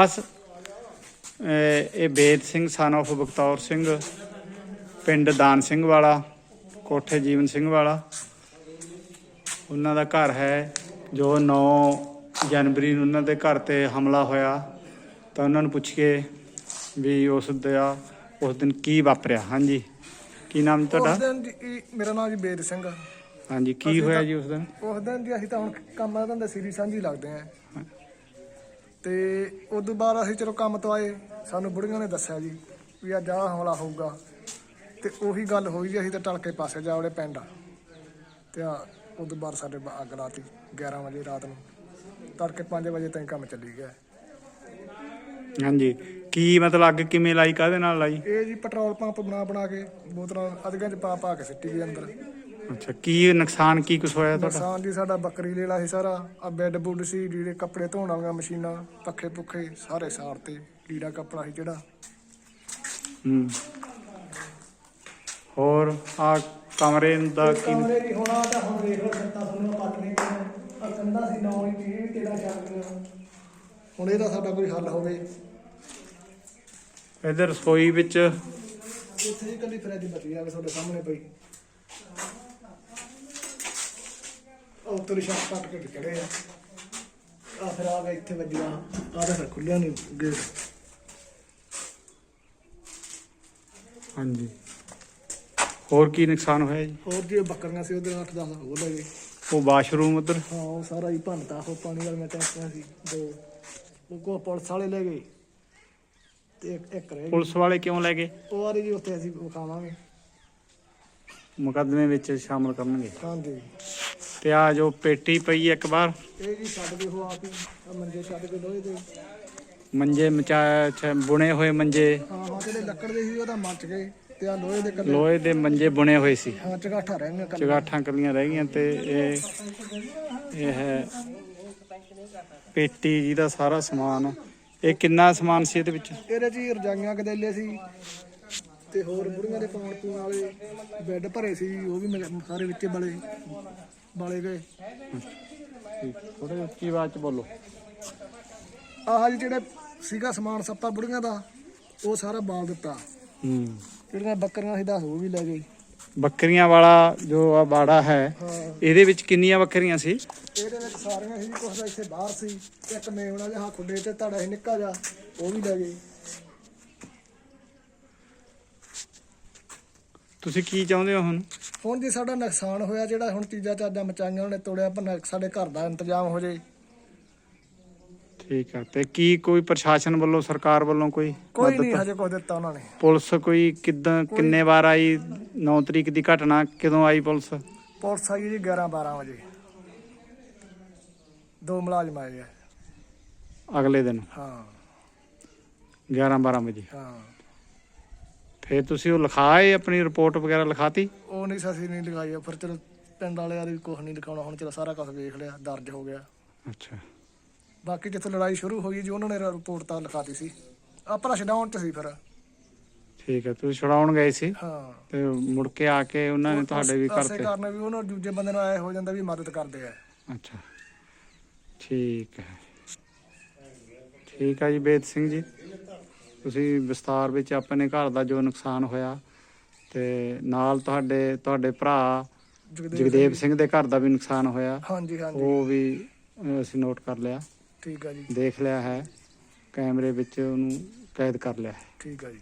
ਬਸ ਇਹ ਬੇਦ ਸਿੰਘ ਸਨ of ਬਖਤੌਰ ਸਿੰਘ ਪਿੰਡ ਦਾਨ ਸਿੰਘ ਵਾਲਾ ਕੋਠੇ ਜੀਵਨ ਸਿੰਘ ਵਾਲਾ। ਉਹਨਾਂ ਦਾ ਘਰ ਹੈ ਜੋ 9 ਜਨਵਰੀ ਨੂੰ ਉਹਨਾਂ ਦੇ ਘਰ ਤੇ ਹਮਲਾ ਹੋਇਆ। ਤਾਂ ਉਹਨਾਂ ਨੂੰ ਪੁੱਛ ਕੇ ਵੀ ਉਸ ਦਾ ਉਸ ਦਿਨ ਕੀ ਵਾਪਰਿਆ? ਹਾਂਜੀ ਕੀ ਨਾਮ ਉਸ ਤੁਹਾਡਾ? ਦਿਨ ਜੀ ਇਹ- ਮੇਰਾ ਨਾਮ ਜੀ ਬੇਦ ਸਿੰਘ ਆ। ਹਾਂਜੀ ਕੀ ਹੋਇਆ ਜੀ ਉਸ ਦਿਨ? ਉਸ ਦਿਨ ਜੀ ਅਸੀਂ ਤਾਂ ਹੁਣ ਕੰਮ ਦਾ ਧੰਦਾ ਸੀਰੀ ਸਾਂਝੀ ਲੱਗਦੇ ਆ। ਤੇ ਉਦੋਂ ਬਾਅਦ ਅਸੀਂ ਚਲੋ ਕੰਮ ਤੋਂ ਆਏ। ਸਾਨੂੰ ਬੁੜੀਆਂ ਨੇ ਦੱਸਿਆ ਜੀ ਵੀ ਅੱਜ ਆਹ ਹਮਲਾ ਹੋਊਗਾ। ਤੇ ਉਹੀ ਗੱਲ ਹੋਈ ਜੀ ਅਸੀਂ ਤਾਂ ਟਲ ਕੇ ਪਾਸੇ ਜਾ ਵੜੇ ਪਿੰਡ। ਤੇ ਆ ਉਦੋਂ ਬਾਅਦ ਸਾਡੇ ਅੱਗ ਲਾਤੀ 11 ਵਜੇ ਰਾਤ ਨੂੰ। ਤੜਕੇ 5 ਵਜੇ ਤਾਈਂ ਕੰਮ ਚੱਲੀ ਗਿਆ। ਹਾਂਜੀ। ਕੀ ਮਤਲਬ ਅੱਗ ਕਿਵੇਂ ਲਾਈ ਕਾਹਦੇ ਨਾਲ ਲਾਈ? ਇਹ ਜੀ ਪੈਟਰੋਲ ਪੰਪ ਬਣਾ ਬਣਾ ਕੇ ਬੋਤਲਾਂ ਅਧਗਾਂ ਚ ਪਾ ਪਾ ਕੇ ਸਿੱਟੀ ਗਈ ਅੰਦਰ। ਅੱਛਾ ਕੀ ਨੁਕਸਾਨ ਕੀ ਕੁਛ ਹੋਇਆ ਤੁਹਾਡਾ? ਨੁਕਸਾਨ ਜੀ ਸਾਡਾ ਬੱਕਰੀ ਲੇਲਾ ਸੀ ਸਾਰਾ ਆ ਬੈੱਡ ਬੁੱਡ ਸੀ ਜਿਹੜੇ ਕੱਪੜੇ ਧੋਣ ਵਾਲੀਆਂ ਮਸ਼ੀਨਾਂ ਪੱਖੇ ਪੁੱਖੇ ਸਾਰੇ ਸਾੜ ਤੇ ਲੀੜਾ ਕੱਪੜਾ ਸੀ ਜਿਹੜਾ। ਹੂੰ। ਹੋਰ ਆ ਕਮਰੇ ਦਾ ਕੀ ਕਮਰੇ ਦੀ ਹੋਣਾ ਤਾਂ ਹੁਣ ਦੇਖ ਲਓ ਛੱਤਾਂ ਤੁਹਾਨੂੰ ਪੱਟ ਨਹੀਂ ਆ ਕੰਦਾ ਸੀ ਨੌ ਇਹ ਵੀ ਤੇਰਾ ਚੱਲ ਗਿਆ ਹੁਣ ਇਹਦਾ ਸਾਡਾ ਕੋਈ ਹੱਲ ਹੋਵੇ। ਇਧਰ ਰਸੋਈ ਵਿੱਚ ਇੱਥੇ ਹੀ ਕੱਲੀ ਫਰਿੱਜ ਬਚੀ ਆ ਤੁਹਾਡੇ ਸਾਹਮਣੇ ਪਈ ਉਹ ਉੱਤਰ ਸ਼ਾਟ ਪੱਟ ਕੇ ਚੜੇ ਆ। ਆ ਫਿਰ ਆ ਗਿਆ ਇੱਥੇ ਵੱਜਿਆ ਆ ਤਾਂ ਫਿਰ ਖੁੱਲਿਆ ਨਹੀਂ ਗੇਟ ਹਾਂਜੀ। ਹੋਰ ਕੀ ਨੁਕਸਾਨ ਹੋਇਆ ਜੀ? ਹੋਰ ਜੀ ਬੱਕਰੀਆਂ ਸੀ ਉਹਦੇ 8 10 ਹੋਰ ਲੈ ਗਏ। ਉਹ ਵਾਸ਼ਰੂਮ ਉਧਰ? ਹਾਂ ਉਹ ਸਾਰਾ ਹੀ ਭੰਨਤਾ ਉਹ ਪਾਣੀ ਵਾਲੀਆਂ ਟੈਂਕੀਆਂ ਸੀ ਦੋ। ਉਹ ਕੋ ਪੁਲਿਸ ਵਾਲੇ ਲੈ ਗਏ ਤੇ ਇੱਕ ਇੱਕ ਰਹਿ ਗਈ। ਪੁਲਿਸ ਵਾਲੇ ਕਿਉਂ ਲੈ ਗਏ? ਉਹ ਆ ਰਹੀ ਜੀ ਉੱਥੇ ਅਸੀਂ ਵਿਖਾਵਾਂਗੇ। ਮੁਕੱਦਮੇ ਵਿੱਚ ਸ਼ਾਮਲ ਕਰਨਗੇ। ਹਾਂਜੀ। ਤੇ ਆ ਜੋ ਪੇਟੀ ਪਈ ਇੱਕ ਵਾਰ। ਇਹ ਜੀ ਛੱਡ ਕੇ ਉਹ ਆਪ ਹੀ। ਆਹ ਮੰਜੇ ਛੱਡ ਕੇ ਲੋਹੇ ਦੇ। ਮੰਜੇ ਮਚਾ ਬੁਣੇ ਹੋਏ ਮੰਜੇ। ਹਾਂ ਹਾਂ ਜਿਹੜੇ ਲੱਕੜ ਦੇ ਸੀ ਉਹ ਤਾਂ ਮੱਚ ਗਏ ਤੇ ਆ ਲੋਹੇ ਦੇ ਕੱਲੇ। ਲੋਹੇ ਦੇ ਮੰਜੇ ਬੁਣੇ ਹੋਏ ਸੀ। ਹਾਂ ਚਗਾਠਾ ਰਹਿ ਗਈਆਂ ਕੱਲੇ ਚਗਾਠਾਂ ਕੱਲੀਆਂ ਰਹਿ ਗਈਆਂ ਤੇ ਇਹ ਇਹ ਹੈ ਪੇਟੀ ਜਿਹਦਾ ਸਾਰਾ ਸਮਾਨ। ਇਹ ਕਿੰਨਾ ਸਮਾਨ ਸੀ ਇਹਦੇ ਵਿੱਚ? ਇਹਦੇ ਜੀ ਰਜਾਈਆਂ ਕਦੇਲੇ ਸੀ ਤੇ ਹੋਰ ਬੁੜੀਆਂ ਦੇ ਪਾਉਣ ਪੂਣ ਵਾਲੇ ਬੈੱਡ ਭਰੇ ਸੀ ਉਹ ਵੀ ਮਿਲ- ਸਾਰੇ ਵਿੱਚੇ ਬਲੇ। ਬਾਲੇ ਗਏ। ਥੋੜੇ ਉੱਚੀ ਆਵਾਜ਼ ਚ ਬੋਲੋ। ਆਹ ਜੀ ਜਿਹੜੇ ਸੀਗਾ ਸਮਾਨ ਸੱਪਾ ਬੁੜੀਆਂ ਦਾ ਉਹ ਸਾਰਾ ਬਾਲ ਦਿੱਤਾ। ਹੂੰ। ਜਿਹੜੀਆਂ ਬੱਕਰੀਆਂ ਸੀ ਦਸ ਉਹ ਵੀ ਲੈ ਗਏ। ਬੱਕਰੀਆਂ ਵਾਲਾ ਜੋ ਆ ਬਾੜਾ ਹੈ ਹਾਂ। ਇਹਦੇ ਵਿੱਚ ਕਿੰਨੀਆਂ ਬੱਕਰੀਆਂ ਸੀ? ਇਹਦੇ ਵਿੱਚ ਸਾਰੀਆਂ ਸੀ ਕੁਛ ਤਾਂ ਇੱਥੇ ਬਾਹਰ ਸੀ। ਇੱਕ ਮੇਵਣਾ ਜਿਹਾ ਖੁੱਡੇ ਤੇ ਧੜਾ ਸੀ ਨਿੱਕਾ ਜਿਹਾ ਉਹ ਵੀ ਲੈ ਗਏ। ਤੁਸੀਂ ਕੀ ਚਾਹੁੰਦੇ ਹੋ ਹੁਣ? ਹੁਣ ਜੀ ਸਾਡਾ ਨੁਕਸਾਨ ਹੋਇਆ ਜਿਹੜਾ ਹੁਣ ਤੀਜਾ ਚਾਜਾ ਮਚਾਈਆਂ ਉਹਨੇ ਤੋੜਿਆ ਪਰ ਸਾਡੇ ਘਰ ਦਾ ਇੰਤਜ਼ਾਮ ਹੋ ਜੇ। ਠੀਕ ਆ ਤੇ ਕੀ ਕੋਈ ਪ੍ਰਸ਼ਾਸਨ ਵੱਲੋਂ ਸਰਕਾਰ ਵੱਲੋਂ ਕੋਈ ਕੋਈ ਨਹੀਂ? ਹਜੇ ਕੁਝ ਦਿੱਤਾ ਉਹਨਾਂ ਨੇ। ਪੁਲਿਸ ਕੋਈ ਕਿਦਾਂ ਕਿੰਨੇ ਵਾਰ ਆਈ? 9 ਤਰੀਕ ਦੀ ਘਟਨਾ ਕਦੋਂ ਆਈ ਪੁਲਿਸ? ਪੁਲਿਸ ਆਈ ਜੀ 11 12 ਵਜੇ। ਦੋ ਮੁਲਾਜ਼ਮ ਆਏ ਆ। ਅਗਲੇ ਦਿਨ? ਹਾਂ। 11 12 ਵਜੇ। ਹਾਂ। ਫਿਰ ਤੁਸੀਂ ਉਹ ਲਿਖਾਏ ਆਪਣੀ ਰਿਪੋਰਟ ਵਗੈਰਾ ਲਿਖਾਤੀ? ਉਹ ਨਹੀਂ ਸਸੀ ਨਹੀਂ ਲਗਾਈ ਫਿਰ ਚਲੋ ਪਿੰਡ ਵਾਲਿਆਂ ਦੇ ਵੀ ਕੁਝ ਨਹੀਂ ਲਿਖਾਉਣਾ ਹੁਣ ਚਲੋ ਸਾਰਾ ਕੁਝ ਵੇਖ ਲਿਆ ਦਰਜ ਹੋ ਗਿਆ। ਅੱਛਾ। ਬਾਕੀ ਜਿੱਥੇ ਲੜਾਈ ਸ਼ੁਰੂ ਹੋਈ ਜੀ ਉਹਨਾਂ ਨੇ ਰਿਪੋਰਟ ਤਾਂ ਲਿਖਾਤੀ ਸੀ। ਆਪਣਾ ਛਡਾਉਣ ਚ ਸੀ ਫਿਰ। ਠੀਕ ਹੈ ਤੁਸੀਂ ਛੁਡਾਉਣ ਗਏ ਸੀ? ਹਾਂ। ਤੇ ਮੁੜ ਕੇ ਆ ਕੇ ਉਹਨਾਂ ਨੇ ਤੁਹਾਡੇ ਵੀ ਕਰਤੇ? ਕਾਰਨ ਵੀ ਉਹਨਾਂ ਦੂਜੇ ਬੰਦੇ ਨਾਲ ਆਏ ਹੋ ਜਾਂਦਾ ਵੀ ਮਦਦ ਕਰਦੇ ਆ। ਅੱਛਾ। ਠੀਕ ਹੈ। ਠੀਕ ਹੈ ਜੀ ਬੇਦ ਸਿੰਘ ਜੀ। ਤੁਸੀਂ ਵਿਸਤਾਰ ਵਿੱਚ ਆਪਣੇ ਘਰ ਦਾ ਜੋ ਨੁਕਸਾਨ ਹੋਇਆ ਤੇ ਨਾਲ ਤੁਹਾਡੇ ਤੁਹਾਡੇ ਭਰਾ ਜਗਦੇਵ ਸਿੰਘ ਦੇ ਘਰ ਦਾ ਵੀ ਨੁਕਸਾਨ ਹੋਇਆ। ਹਾਂਜੀ ਹਾਂਜੀ। ਉਹ ਵੀ ਅਸੀਂ ਨੋਟ ਕਰ ਲਿਆ। ਠੀਕ ਆ ਜੀ। ਦੇਖ ਲਿਆ ਹੈ। ਕੈਮਰੇ ਵਿੱਚ ਉਹਨੂੰ ਕੈਦ ਕਰ ਲਿਆ ਹੈ। ਠੀਕ ਆ ਜੀ।